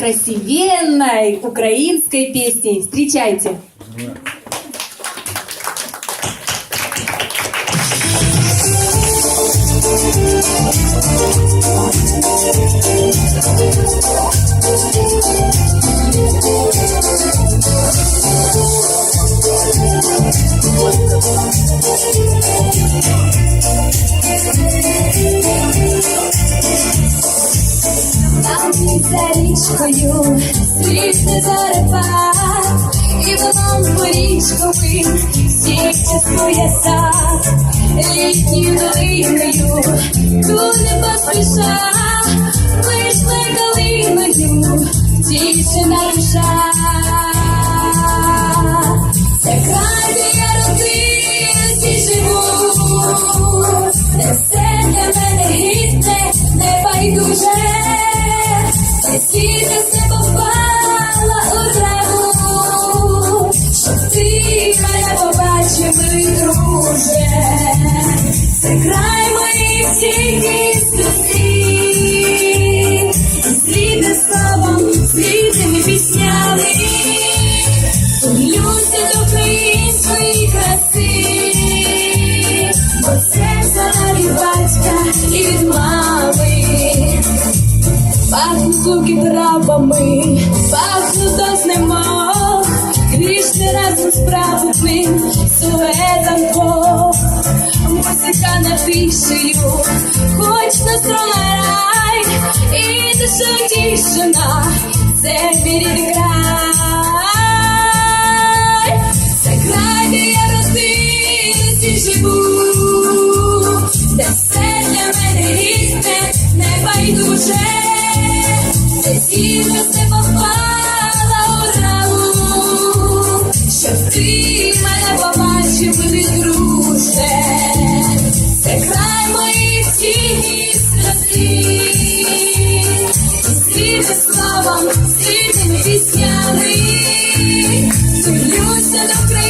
красивенной украинской песней. Встречайте. Там річкою. Світне зарепат, і воном порічковим всіх частує сад, літньою долиною, тут не Пахнуть луки травами, пахнуть до знемог, грішне разом з праведним суетом Бог. Музика навішую, хоч на строна рай, і душа тішина, це рідний край. Це край, де я родилась і живу, словом, світими піснями, Тулюся до української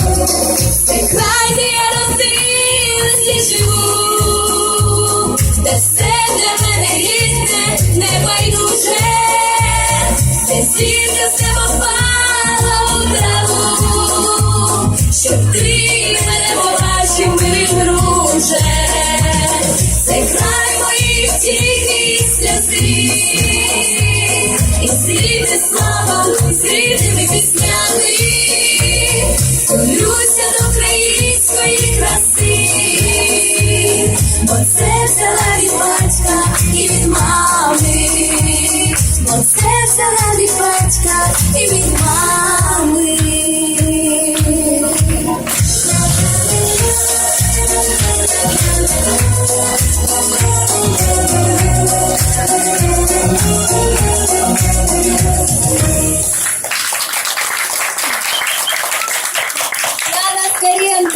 друже, це край моїх тільки сльози, і світи слава, і світими піснями. Тулюся до української краси, бо це взяла від батька і від мами, бо це взяла від батька і від мами.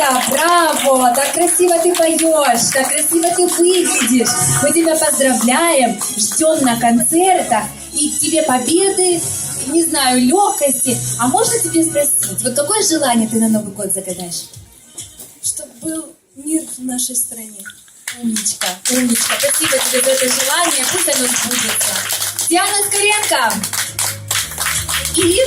Скоренко, браво! Так красиво ты поешь, так красиво ты выглядишь. Мы тебя поздравляем, ждем на концертах и тебе победы, не знаю, легкости. А можно тебе спросить, вот какое желание ты на Новый год загадаешь? чтобы был мир в нашей стране. Умничка, умничка. Спасибо тебе за это желание, пусть оно сбудется. Диана Скоренко. И